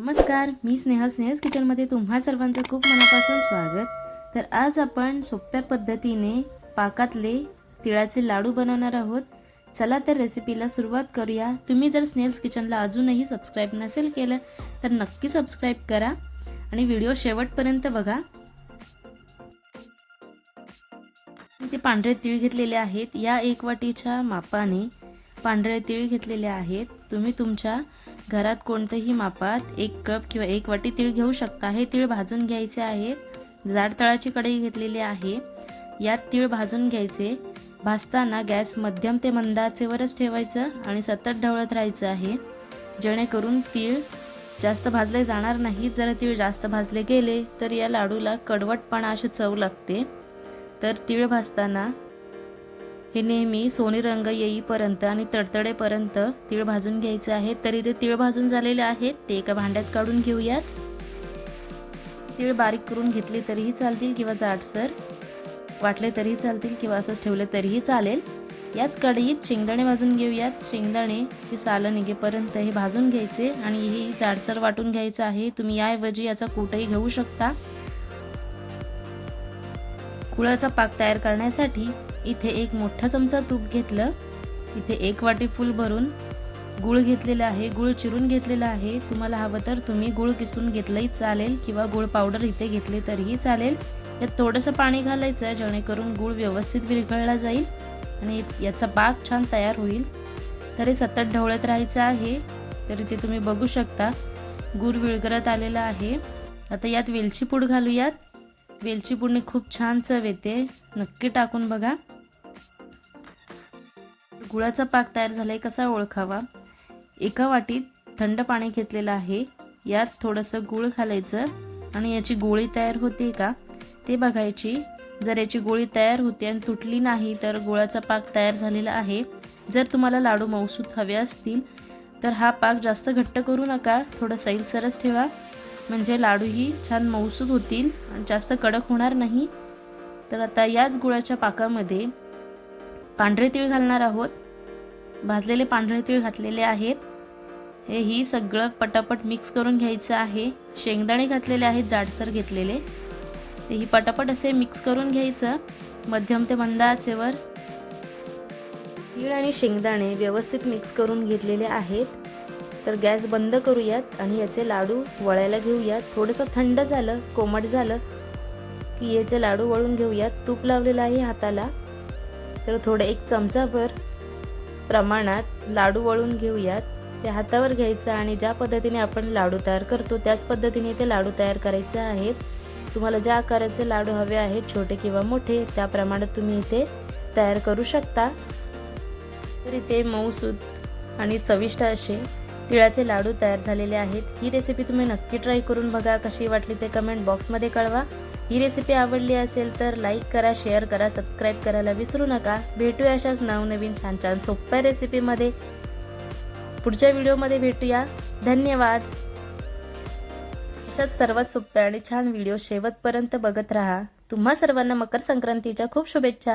नमस्कार मी स्नेहा स्नेहस किचनमध्ये तुम्हा सर्वांचं खूप मनापासून स्वागत. तर आज आपण सोप्या पद्धतीने पाकातले तिळाचे लाडू बनवणार आहोत. चला तर रेसिपीला सुरुवात करूया. तुम्ही जर स्नेल्स किचनला अजूनही सबस्क्राईब नसेल केलं तर नक्की सबस्क्राईब करा आणि व्हिडिओ शेवटपर्यंत बघा. ते पांढरे तीळ घेतलेले आहेत. या एक वाटीच्या मापाने पांढरे तीळ घेतलेले आहेत. तुम्ही तुमच्या घरात कोणतंही मापात एक कप किंवा एक वाटी तीळ घेऊ शकता. हे तीळ भाजून घ्यायचे आहेत जाड तळाची कढई घेतलेली आहे. यात तीळ भाजून घ्यायचे. भाजताना गॅस मध्यम ते मंद आचेवरच ठेवायचं आणि सतत ढवळत राहायचं आहे. जेणेकरून तीळ जास्त भाजले जाणार नाहीत जर तीळ जास्त भाजले गेले तर या लाडूला कडवटपणा अशी चव लागते. तर तीळ भाजताना हे नेहमी सोने रंग येईपर्यंत आणि तडतडेपर्यंत तीळ भाजून घ्यायचे आहे. तरी ते तीळ भाजून झालेले आहेत. ते एका भांड्यात काढून घेऊयात. तीळ बारीक करून घेतले तरीही चालतील किंवा जाडसर वाटले तरीही चालतील किंवा असंच ठेवले तरीही चालेल. याच कढईत शेंगदाणे भाजून घेऊयात. शेंगदाणेची सालं निघेपर्यंत हे भाजून घ्यायचे आणि हे जाडसर वाटून घ्यायचं आहे. तुम्ही याऐवजी याचा कूटही घेऊ शकता. गुळाचा पाक तयार करण्यासाठी इथे एक मोठा चमचा तूप घेतलं. इथे एक वाटी फुल भरून गुळ घेतलेला आहे. गुळ चिरून घेतलेला आहे. तुम्हाला हवं तर तुम्ही गुळ किसून घेतलंही चालेल किंवा गुळ पावडर इथे घेतले तरीही चालेल. यात थोडंसं पाणी घालायचं आहे जेणेकरून गुळ व्यवस्थित विरघळला जाईल आणि याचा पाक छान तयार होईल. तर हे सतत ढवळत राहायचं आहे. तरी ते तुम्ही बघू शकता. गुळ विरघळत आलेला आहे. आता यात वेलची पूड घालूयात. वेलची पूडने खूप छान चव येते. नक्की टाकून बघा. गुळाचा पाक तयार झालाय कसा ओळखावा? एका वाटीत थंड पाणी घेतलेलं आहे. यात थोडंसं गूळ घालायचं. आणि याची गोळी तयार होते का? ते बघायची. जर याची गोळी तयार होते आणि तुटली नाही तर गुळाचा पाक तयार झालेला आहे. जर तुम्हाला लाडू मौसूद हवे असतील तर हा पाक जास्त घट्ट करू नका. थोडं सैलसरच ठेवा. म्हणजे लाडूही छान मौसूद होतील आणि जास्त कडक होणार नाही. तर आता याच गुळाच्या पाकामध्ये पांढरे तीळ घालणार आहोत. भाजलेले पांढरे तीळ घातलेले आहेत. हे ही सगळं पटापट मिक्स करून घ्यायचं आहे. शेंगदाणे घातलेले आहेत जाडसर घेतलेले. ते ही पटापट असे मिक्स करून घ्यायचं. मध्यम ते मंद आचेवर तीळ आणि शेंगदाणे व्यवस्थित मिक्स करून घेतलेले आहेत. तर गॅस बंद करूयात आणि याचे लाडू वळायला घेऊयात. थोडंसं थंड झालं कोमट झालं की याचे लाडू वळून घेऊयात. तूप लावलेलं आहे हाताला. तर थोडं एक चमचाभर प्रमाणात लाडू वळून घेऊयात. ते हातावर घ्यायचं आणि ज्या पद्धतीने आपण लाडू तयार करतो त्याच पद्धतीने ते लाडू तयार करायचे आहेत. तुम्हाला ज्या आकाराचे लाडू हवे आहेत छोटे किंवा मोठे त्या प्रमाणात तुम्ही इथे तयार करू शकता. तर इथे मऊसूद आणि चविष्ट असे तिळाचे लाडू तयार झालेले आहेत. ही रेसिपी तुम्ही नक्की ट्राय करून बघा. कशी वाटली ते कमेंट बॉक्समध्ये कळवा. ही रेसिपी आवडली असेल तर लाईक करा शेअर करा सबस्क्राईब करायला विसरू नका. भेटूया अशाच नवनवीन छान छान सोप्या रेसिपीमध्ये पुढच्या व्हिडिओमध्ये भेटूया. धन्यवाद. अशाच सर्वात सोप्या आणि छान व्हिडिओ शेवटपर्यंत बघत राहा. तुम्हा सर्वांना मकर संक्रांतीच्या खूप शुभेच्छा.